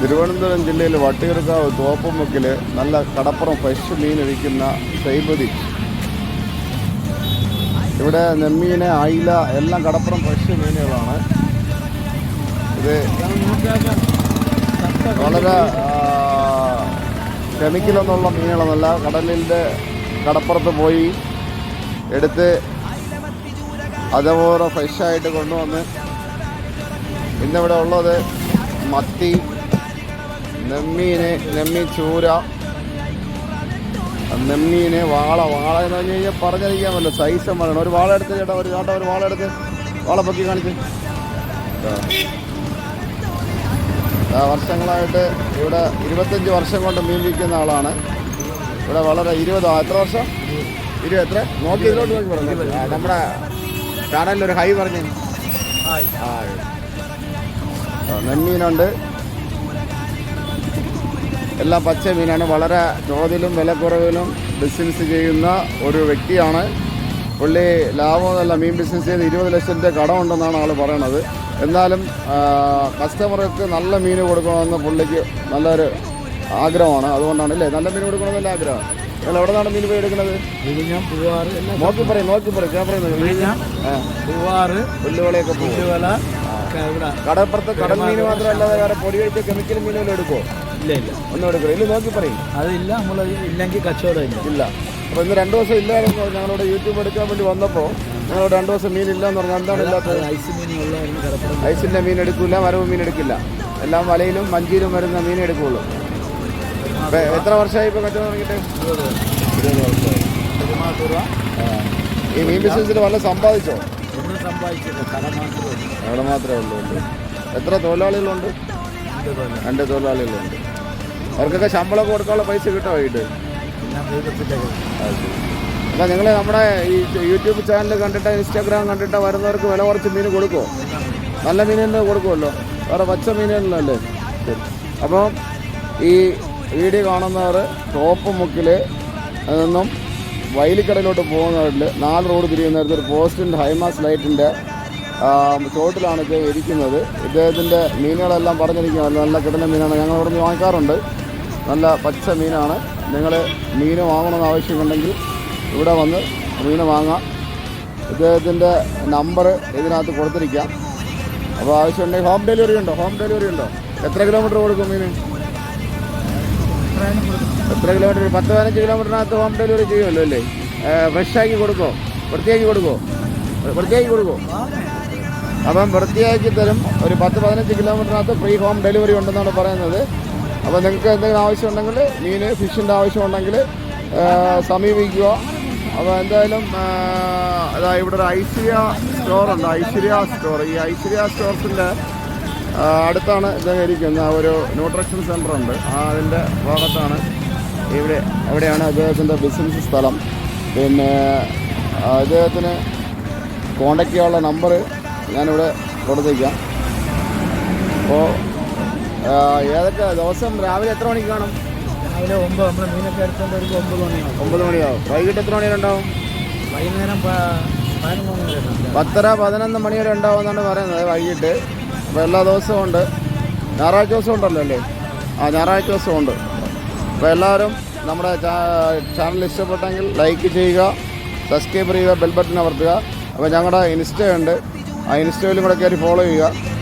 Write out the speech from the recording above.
തിരുവനന്തപുരം ജില്ലയിൽ വട്ടിയൂർക്കാവ് തോപ്പുമുക്കിൽ നല്ല കടപ്പുറം ഫ്രഷ് മീൻ വിൽക്കുന്ന സൈബതി. ഇവിടെ നെമ്മീന് അയില എല്ലാം കടപ്പുറം ഫ്രഷ് മീനുകളാണ്. ഇത് വളരെ കെമിക്കലൊന്നുള്ള മീനുകളൊന്നുമല്ല. കടലിന്റെ കടപ്പുറത്ത് പോയി എടുത്ത് അതേപോലെ ഫ്രഷായിട്ട് കൊണ്ടുവന്ന് ഇന്നിവിടെ ഉള്ളത് മത്തി നെമ്മീന് നെമ്മി ചൂര. നെമ്മീന് വാള വാള എന്ന് പറഞ്ഞു കഴിഞ്ഞാൽ പറഞ്ഞിരിക്കാൻ പറ്റില്ല. സൈസ് പറയണം ഒരു വാള എടുത്ത് ചേട്ടാ ഒരു ചേട്ടാ ഒരു വാള എടുത്ത് വാള പൊക്കി കാണിച്ച് വർഷങ്ങളായിട്ട് ഇവിടെ ഇരുപത്തഞ്ച് വർഷം കൊണ്ട് മീൻ വിൽക്കുന്ന ആളാണ്. ഇവിടെ വളരെ ഇരുപതോ എത്ര വർഷം? ഇരുപത് എത്ര? നോക്കി ഇതിലോട്ട് നോക്കി പറഞ്ഞു നമ്മുടെ ചാനലിൽ ഒരു ഹൈ പറഞ്ഞു. ആ, നെമ്മീനുണ്ട്. എല്ലാം പച്ച മീനാണ്. വളരെ തോതിലും വിലക്കുറവിലും ബിസിനസ് ചെയ്യുന്ന ഒരു വ്യക്തിയാണ്. പുള്ളി ലാഭമൊന്നുമല്ല മീൻ ബിസിനസ് ചെയ്ത് ഇരുപത് ലക്ഷത്തിന്റെ കടമുണ്ടെന്നാണ് ആൾ പറയണത്. എന്നാലും കസ്റ്റമർക്ക് നല്ല മീൻ കൊടുക്കണമെന്ന് പുള്ളിക്ക് നല്ലൊരു ആഗ്രഹമാണ്. അതുകൊണ്ടാണ് അല്ലേ നല്ല മീൻ കൊടുക്കണമെന്നല്ല ആഗ്രഹം? നിങ്ങൾ എവിടെ നിന്നാണ് മീൻ പോയി എടുക്കുന്നത്? നോക്കി പറയും നോക്കി പറയും ഞാൻ പറയുന്നത് പുല്ലുവിളയൊക്കെ പുല്ലുവല കടപ്പുറത്ത് കടൽ മീൻ മാത്രമല്ലാതെ വേറെ പൊടി കഴിച്ച് കെമിക്കൽ മീനുകൾ എടുക്കുമോ ഇല്ല ഇല്ല. ഒന്നും എടുക്കില്ല ഇല്ല നോക്കി പറയും. അതില്ല നമ്മൾ ഇല്ലെങ്കിൽ കച്ചവടം ഇല്ല. ഇല്ല. അപ്പോൾ ഇന്ന് രണ്ട് ദിവസം ഇല്ലായിരുന്നു. ഞങ്ങളോട് യൂട്യൂബ് എടുക്കാൻ വേണ്ടി വന്നപ്പോൾ ഞങ്ങളോട് രണ്ട് ദിവസം മീൻ ഇല്ലെന്ന് പറഞ്ഞാൽ എന്താണ് ഇല്ലാത്തത്? ഐസ് കിടപ്പുറം. ഐസിന്റെ മീൻ എടുക്കില്ല വരവ് മീൻ എടുക്കില്ല. എല്ലാം വലയിലും മഞ്ചിയിലും വരുന്ന മീൻ എടുക്കുള്ളൂ. അപ്പോൾ എത്ര വർഷമായി ഇപ്പോൾ കച്ചവടം തുടങ്ങിയിട്ട്? ഇരുപത് വർഷമായി. ഈ മീൻ ബിസിനസ്സിൽ വല്ല സമ്പാദിച്ചോ? ഒന്നും സമ്പാദിച്ചില്ല. കട മാത്രമേ ഉള്ളൂ. എത്ര തൊഴിലാളികളുണ്ട്? രണ്ട് തൊഴിലാളികളുണ്ട്. അവർക്കൊക്കെ ശമ്പളം കൊടുക്കാനുള്ള പൈസ കിട്ടോ വൈകിട്ട്? അപ്പൊ നിങ്ങൾ നമ്മുടെ ഈ യൂട്യൂബ് ചാനൽ കണ്ടിട്ട് ഇൻസ്റ്റാഗ്രാം കണ്ടിട്ട് വരുന്നവർക്ക് വില കുറച്ച് മീൻ കൊടുക്കുമോ നല്ല മീൻ തന്നെ കൊടുക്കുമല്ലോ വേറെ പച്ച മീനല്ലേ അപ്പം ഈ വീഡിയോ കാണുന്നവർ ടോപ്പ് മുക്കിൽ നിന്നും വയലിക്കടയിലോട്ട് പോകുന്നവരിൽ നാല് റോഡ് തിരിയുന്നിടത്ത് ഒരു പോസ്റ്റിന്റെ ഹൈമാസ് ലൈറ്റിന്റെ ചോട്ടിലാണ് ഇദ്ദേഹം ഇരിക്കുന്നത്. ഇദ്ദേഹത്തിന്റെ മീനുകളെല്ലാം പറഞ്ഞിരിക്കുകയാണ്. നല്ല കിടന്ന മീനാണ്. ഞങ്ങൾ ഇവിടെ നിന്ന് വാങ്ങിക്കാറുണ്ട്. നല്ല പച്ച മീനാണ്. നിങ്ങൾ മീൻ വാങ്ങണമെന്ന് ആവശ്യമുണ്ടെങ്കിൽ ഇവിടെ വന്ന് മീൻ വാങ്ങാം. ഇദ്ദേഹത്തിന്റെ നമ്പർ ഇതിനകത്ത് കൊടുത്തിരിക്കാം. അപ്പോൾ ആവശ്യമുണ്ടെങ്കിൽ ഹോം ഡെലിവറി ഉണ്ടോ? ഹോം ഡെലിവറി ഉണ്ടോ? എത്ര കിലോമീറ്റർ കൊടുക്കും മീൻ? എത്ര കിലോമീറ്റർ? പത്ത് പതിനഞ്ച് കിലോമീറ്ററിനകത്ത് ഹോം ഡെലിവറി ചെയ്യുമല്ലോ അല്ലേ? ഫ്രഷ് ആക്കി കൊടുക്കുമോ? വൃത്തിയാക്കി കൊടുക്കുമോ? വൃത്തിയാക്കി കൊടുക്കോ അപ്പം വൃത്തിയാക്കി തരും. ഒരു പത്ത് പതിനഞ്ച് കിലോമീറ്ററിനകത്ത് ഫ്രീ ഹോം ഡെലിവറി ഉണ്ടെന്നാണ് പറയുന്നത്. അപ്പോൾ നിങ്ങൾക്ക് എന്തെങ്കിലും ആവശ്യമുണ്ടെങ്കിൽ മീൻ ഫിഷിന്റെ ആവശ്യമുണ്ടെങ്കിൽ സമീപിക്കുക. അപ്പോൾ എന്തായാലും അതാ ഇവിടെ ഒരു ഐശ്വര്യ സ്റ്റോറുണ്ട് ഐശ്വര്യ സ്റ്റോർ ഈ ഐശ്വര്യ സ്റ്റോർസിന്റെ അടുത്താണ് ഇദ്ദേഹം ഇരിക്കുന്നത് ഒരു ന്യൂട്രീഷൻ സെന്റർ ഉണ്ട്. ആ അതിന്റെ ഭാഗത്താണ് ഇവിടെ അവിടെയാണ് അദ്ദേഹത്തിന്റെ ബിസിനസ് സ്ഥലം. പിന്നെ അദ്ദേഹത്തിന് കോണ്ടാക്ട് ചെയ്യാനുള്ള നമ്പർ ഞാനിവിടെ കൊടുത്തേക്കാം അപ്പോൾ ഏതൊക്കെ ദിവസം രാവിലെ എത്ര മണിക്ക് കാണും? രാവിലെ ഒമ്പത് നമ്മൾ മീനൊക്കെ എടുത്തുകൊണ്ട് ഒരു ഒമ്പത് മണിയാവും. ഒമ്പത് മണിയാവും. വൈകിട്ട് എത്ര മണി വരെ ഉണ്ടാവും? വൈകുന്നേരം പതിനൊന്ന് മണി വരെ. പത്തര പതിനൊന്ന് മണി വരെ ഉണ്ടാവും എന്നാണ് പറയുന്നത് വൈകിട്ട്. അപ്പോൾ എല്ലാ ദിവസവും ഉണ്ട്. ഞായറാഴ്ച ദിവസം ഉണ്ടല്ലോ അല്ലേ? ആ ഞായറാഴ്ച ദിവസം ഉണ്ട്. അപ്പോൾ എല്ലാവരും നമ്മുടെ ചാനൽ ഇഷ്ടപ്പെട്ടെങ്കിൽ ലൈക്ക് ചെയ്യുക സബ്സ്ക്രൈബ് ചെയ്യുക ബെൽബട്ടൺ അമർത്തുക. അപ്പോൾ ഞങ്ങളുടെ ഇൻസ്റ്റ ഉണ്ട്. ആ ഇൻസ്റ്റയിലും കൂടെ കയറി ഫോളോ ചെയ്യുക.